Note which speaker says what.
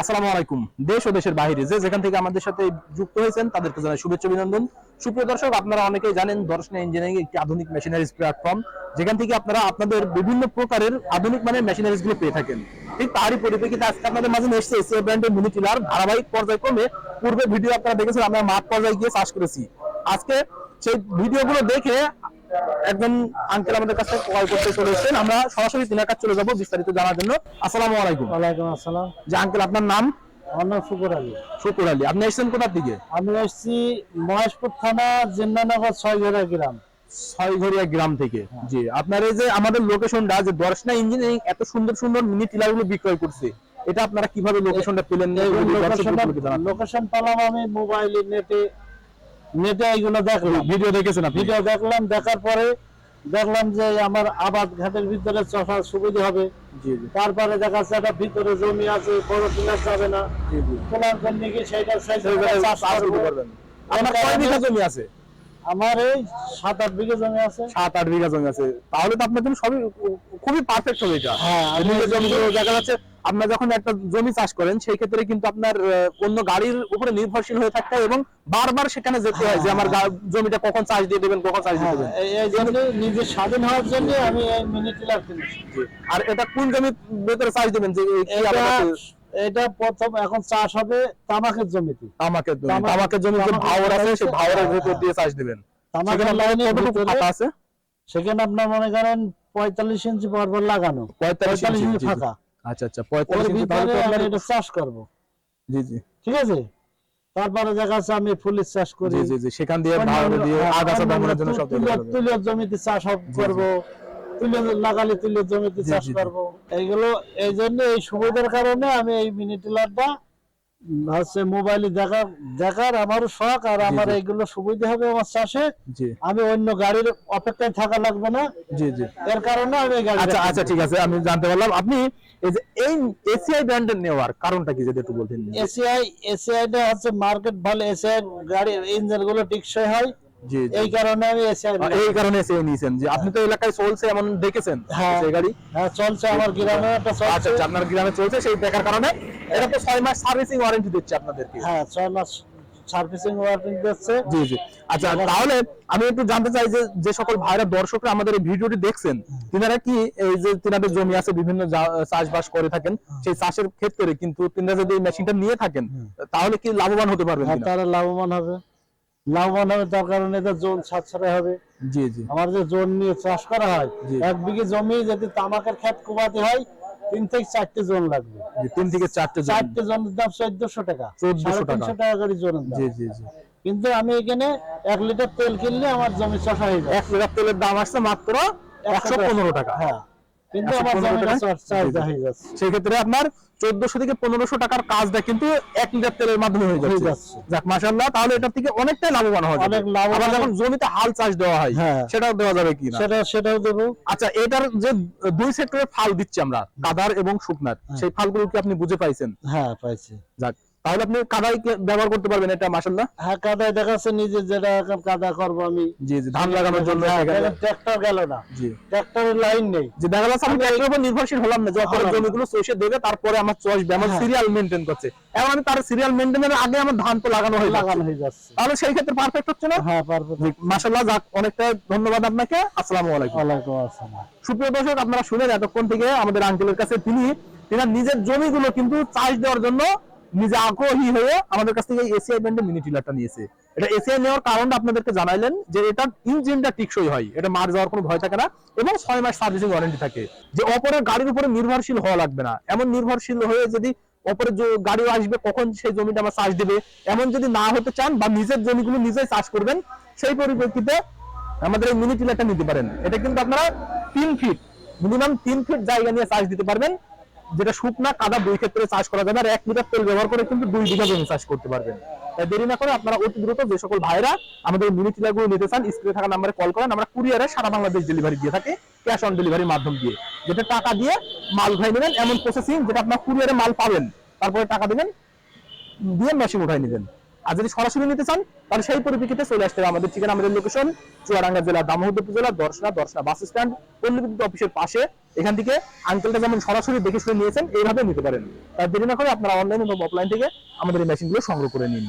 Speaker 1: আসসালামু আলাইকুম। দেশ ও দেশের বাইরে যে যেখান থেকে আমাদের সাথে যুক্ত হয়েছেন, তাদেরকে জানাই শুভেচ্ছা অভিনন্দন। সুপ্রিয় দর্শক, আপনারা অনেকেই জানেন দর্শনা ইঞ্জিনিয়ারিং একটি আধুনিক মেশিনারিজ প্ল্যাটফর্ম যেখান থেকে আপনারা আপনাদের বিভিন্ন প্রকারের আধুনিক মানের মেশিনারিজগুলো পেয়ে থাকেন। ঠিক তারই পরিপ্রেক্ষিতে আজকে আপনাদের মাঝে এসেছে এসিআই ব্র্যান্ডের মিনি টিলার ধারাবাহিক পর্যায়ক্রমে পূর্বে ভিডিও আপনারা দেখেছেন, আমরা মাঠ পর্যায়ে গিয়ে চাষ করেছি। আজকে সেই ভিডিওগুলো দেখে একজন আঙ্কেল আমাদের কাছে কল করতে চলে এসেছেন। আমরা সরাসরি তিনার কাছে চলে যাব বিস্তারিত জানার জন্য। আসসালামু আলাইকুম।
Speaker 2: ওয়ালাইকুম আসসালাম।
Speaker 1: যে আঙ্কেল আপনার নাম?
Speaker 2: আমার নাম শুকুর আলী।
Speaker 1: শুকুর আলী। আপনি এসেছেন কোথার দিকে?
Speaker 2: আমি আসছি মহেশপুর থানা জিন্দানগর ছয়ঘেরা গ্রাম।
Speaker 1: ছয়ঘরিয়া গ্রাম থেকে। জি আপনার এই যে আমাদের লোকেশনটা যে দর্শনা ইঞ্জিনিয়ারিং এত সুন্দর সুন্দর মিনি টিলারগুলো বিক্রয় করছে এটা আপনারা কীভাবে লোকেশনটা পেলেন?
Speaker 2: লোকেশন পেলাম আমি মোবাইলে নেটে নেটে এইগুলো দেখলাম।
Speaker 1: ভিডিও দেখেছেন আপনি?
Speaker 2: ভিডিও দেখলাম দেখার পরে দেখলাম যে আমার আবাদ ঘাটের ভিতরে চষার সুবিধা হবে।
Speaker 1: জি জি।
Speaker 2: তারপরে দেখা যাচ্ছে একটা ভিতরে জমি আছে বড় টিলার যাবে না।
Speaker 1: করতে
Speaker 2: করব।
Speaker 1: পারবেন। আপনার কয় বিঘা জমি আছে?
Speaker 2: আমার এই সাত আট বিঘে জমি আছে।
Speaker 1: সাত আট বিঘা জমি আছে। তাহলে তো আপনার জন্য সবই খুবই পারফেক্ট হবে এটা।
Speaker 2: হ্যাঁ
Speaker 1: দেখা যাচ্ছে আপনার যখন একটা জমি চাষ করেন সেই ক্ষেত্রে কিন্তু আপনার অন্য গাড়ির উপরে নির্ভরশীল হয়ে থাকতে হয় এবং বারবার সেখানে যেতে হয় যে আমার জমিটা কখন চাষ দিয়ে দেবেন কখন চাষ দিয়ে
Speaker 2: হ্যাঁ,
Speaker 1: দেবেন।
Speaker 2: এই- এই জন্য নিজে স্বাধীন হওয়ার জন্য আমি এই মিনি টিলার কিনেছি।
Speaker 1: আর এটা কোন জমির ভেতরে চাষ দিবেন? যে
Speaker 2: এটা প্রথম এখন চাষ হবে তামাকের জমিতে।
Speaker 1: তামাকের জমি।
Speaker 2: তামাক-
Speaker 1: তামাকের জমি যে ভাওর আছে সেই ভাওরের
Speaker 2: হ্যাঁ,
Speaker 1: ভেতর
Speaker 2: হ্যাঁ।
Speaker 1: দিয়ে চাষ দিবেন।
Speaker 2: তামাকের
Speaker 1: সেখানে আপনার কতটুকু ফাঁকা আছে?
Speaker 2: সেখানে আপনার মনে করেন পঁয়তাল্লিশ ইঞ্চি পরপর লাগানো।
Speaker 1: পঁয়তাল্লিশ ইঞ্চি
Speaker 2: ফাঁকা।
Speaker 1: আচ্ছা আচ্ছা পঁয়তাল্লিশ
Speaker 2: এটা চাষ করব।
Speaker 1: জি জি।
Speaker 2: ঠিক আছে? তারপরে দেখা যাচ্ছে আমি ফুলের চাষ করি।
Speaker 1: জি জি সেখান দিয়ে
Speaker 2: অন্যান্য-
Speaker 1: দিয়ে
Speaker 2: হ্যাঁ,
Speaker 1: আগাছা দমনের জন্য সব।
Speaker 2: তুলোর জমিতে চাষ করব। তুলে লাগালে তুলের জমিতে চাষ। করব। এইগুলো এই জন্য এই সুবিধার কারণে আমি এই মিনি টিলারটা হচ্ছে মোবাইলে দেখা দেখার আমারও শখ আর আমার
Speaker 1: এগুলো
Speaker 2: এইগুলো সুবিধা হবে আমার চাষে। আমি অন্য গাড়ির অপেক্ষায় থাকা লাগবে না।
Speaker 1: জি জি।
Speaker 2: এর কারণে আমি গাড়ি
Speaker 1: আচ্ছা আচ্ছা ঠিক আছে আমি জানতে পারলাম। আপনি এই যে এই এসিআই ব্র্যান্ডের নেওয়ার কারণটা কি যদি একটু বলতেন।
Speaker 2: এসিআই এসিআইটা হচ্ছে মার্কেট ভালো এসিআই গাড়ি ইঞ্জিনগুলো টিকসই হয়।
Speaker 1: জি জি।
Speaker 2: এই কারণে আমি
Speaker 1: এই কারণে এসিআই নিয়েছেন। যে আপনি তো এলাকায় চলছে এমন দেখেছেন
Speaker 2: হ্যাঁ।
Speaker 1: সেই গাড়ি?
Speaker 2: হ্যাঁ চলছে আমার গ্রামে একটা
Speaker 1: আচ্ছা
Speaker 2: চলছে।
Speaker 1: আচ্ছা, আপনার গ্রামে চলছে সেই দেখার কারণে এটা তো ছয় মাস সার্ভিসিং ওয়ারেন্টি দিচ্ছে আপনাদেরকে।
Speaker 2: হ্যাঁ ছয় মাস সার্ভিসিং ওয়ার্কিং দিচ্ছে।
Speaker 1: জি জি। আচ্ছা তাহলে আমি একটু জানতে চাই যে যে সকল ভাইরা দর্শকরা আমাদের এই ভিডিওটি দেখছেন তিনারা কি এই যে তিনাদের জমি আছে বিভিন্ন চাষবাস করে থাকেন সেই চাষের ক্ষেত্রে কিন্তু তিনারা যদি মেশিনটা নিয়ে থাকেন তাহলে কি লাভবান হতে পারবেন
Speaker 2: হ্যাঁ তারা লাভবান হবে। লাভবান হবে তার কারণে এটা জোন ছাড়ছাড়া হবে।
Speaker 1: জি জি।
Speaker 2: আমার যে জোন নিয়ে চাষ করা হয় এক বিঘে জমি যদি তামাকের কোবাতে হয় তিন থেকে চারটে জোন লাগবে।
Speaker 1: তিন থেকে চারটে।
Speaker 2: চারটে জনের দাম চোদ্দশো টাকা।
Speaker 1: 1400
Speaker 2: সাড়ে
Speaker 1: টাকা।
Speaker 2: তিনশো টাকা করে দাম।
Speaker 1: জি জি জি।
Speaker 2: কিন্তু আমি এখানে এক লিটার তেল কিনলে আমার জমি চাষা হয়ে যায়।
Speaker 1: এক লিটার তেলের দাম আসছে মাত্র একশো পনেরো টাকা।
Speaker 2: হ্যাঁ। কিন্তু আমার জমিটা
Speaker 1: টাকা?
Speaker 2: চাষ- চাহিদা
Speaker 1: জি, জি।
Speaker 2: হয়ে যাচ্ছে
Speaker 1: সেই ক্ষেত্রে আপনার চোদ্দশো থেকে পনেরোশো টাকার কাজটা কিন্তু এক লিটার তেলের মাধ্যমে হয়ে
Speaker 2: হয়ে
Speaker 1: যাচ্ছে। যাক মাসাল্লাহ তাহলে এটা থেকে অনেকটাই লাভবান হওয়া যাবে
Speaker 2: অনেক লাভবান
Speaker 1: যখন জমিতে হাল চাষ দেওয়া হয়
Speaker 2: হ্যাঁ।
Speaker 1: সেটাও দেওয়া যাবে কি
Speaker 2: সেটা সেটাও দেবো
Speaker 1: আচ্ছা এটার যে দুই সেক্টরে ফাল দিচ্ছি আমরা কাদার এবং শুকনার সেই ফালগুলো কি আপনি বুঝে পাইছেন
Speaker 2: হ্যাঁ পাইছি
Speaker 1: যাক তাহলে আপনি কাদাই ব্যবহার করতে পারবেন এটা মাসাল্লাহ
Speaker 2: হ্যাঁ কাদায় দেখাচ্ছে নিজে যেটা কাদা করব আমি।
Speaker 1: জি জি ধান লাগানোর জন্য
Speaker 2: ট্রাক্টর গেল না।
Speaker 1: জি।
Speaker 2: ট্রাক্টরের লাইন নেই।
Speaker 1: যে দেখা যাচ্ছে আমি ট্রাক্টরের উপর নির্ভরশীল হলাম না যে জমিগুলো চষে দেবে তারপরে আমার আমার
Speaker 2: হ্যাঁ।
Speaker 1: সিরিয়াল মেনটেন করছে। এখন আমি তার সিরিয়াল আগে আমার ধান তো লাগানো হয়ে
Speaker 2: লাগানো হয়ে যাচ্ছে।
Speaker 1: তাহলে সেই ক্ষেত্রে পারফেক্ট হচ্ছে না?
Speaker 2: হ্যাঁ পারব
Speaker 1: মাসাল্লাহ যাক অনেকটা ধন্যবাদ আপনাকে। আসসালামু আলাইকুম।
Speaker 2: ওয়ালাইকুম আসসালাম।
Speaker 1: সুপ্রিয় দর্শক আপনারা শুনেন এতক্ষণ থেকে আমাদের আঙ্কেলের কাছে তিনি তিনি নিজের জমিগুলো কিন্তু চাষ দেওয়ার জন্য নিজে আগ্রহী হয়ে আমাদের কাছ থেকে এসিআই ব্র্যান্ডের মিনি টিলারটা নিয়েছে। এটা এসিআই নেওয়ার কারণটা আপনাদেরকে জানাইলেন যে ইঞ্জিনটা টিকসই হয়। এটা মার যাওয়ার কোনো ভয় থাকে না এবং ছয় মাস সার্ভিসিং ওয়ারেন্টি থাকে। যে অপরের গাড়ির উপরে নির্ভরশীল হওয়া লাগবে না। এমন নির্ভরশীল হয়ে যদি অপরের আসবে, কখন সেই জমিটা আমার চাষ দেবে? এমন যদি না হতে চান বা নিজের জমিগুলো নিজেই চাষ করবেন, সেই পরিপ্রেক্ষিতে আমাদের এই মিনি টিলারটা নিতে পারেন। এটা কিন্তু আপনারা তিন ফিট মিনিমাম তিন ফিট জায়গা নিয়ে চাষ দিতে পারবেন। যেটা শুকনা কাদা দুই ক্ষেত্রে চাষ করা যাবে। আর এক লিটার তেল ব্যবহার করে কিন্তু দুই বিঘা জমি চাষ করতে পারবেন। তাই দেরি না করে আপনারা অতি দ্রুত যে সকল ভাইরা আমাদের মিনি টিলারগুলো নিতে চান স্ক্রিনে থাকা নাম্বারে কল করেন। আমরা কুরিয়ারে সারা বাংলাদেশ ডেলিভারি দিয়ে থাকি ক্যাশ অন ডেলিভারির মাধ্যম দিয়ে। যেটা টাকা দিয়ে মাল ভাই নেবেন, এমন প্রসেসিং যেটা আপনার কুরিয়ারে মাল পাবেন। তারপরে টাকা দেবেন, দিয়ে মেশিন উঠাই নেবেন। আর যদি সরাসরি নিতে চান, তাহলে সেই পরিপ্রেক্ষিতে চলে আসতে হবে আমাদের ঠিকানা, আমাদের লোকেশন চুয়াডাঙ্গা জেলা দামোহর জেলা, দর্শনা দর্শনা বাস স্ট্যান্ড পল্লী বিদ্যুৎ অফিসের পাশে। এখান থেকে আঙ্কেলটা যেমন সরাসরি দেখে শুনে নিয়েছেন, এইভাবে নিতে পারেন। তার দেরি না করে আপনারা অনলাইন এবং অফলাইন থেকে আমাদের এই মেশিনগুলো সংগ্রহ করে নিন।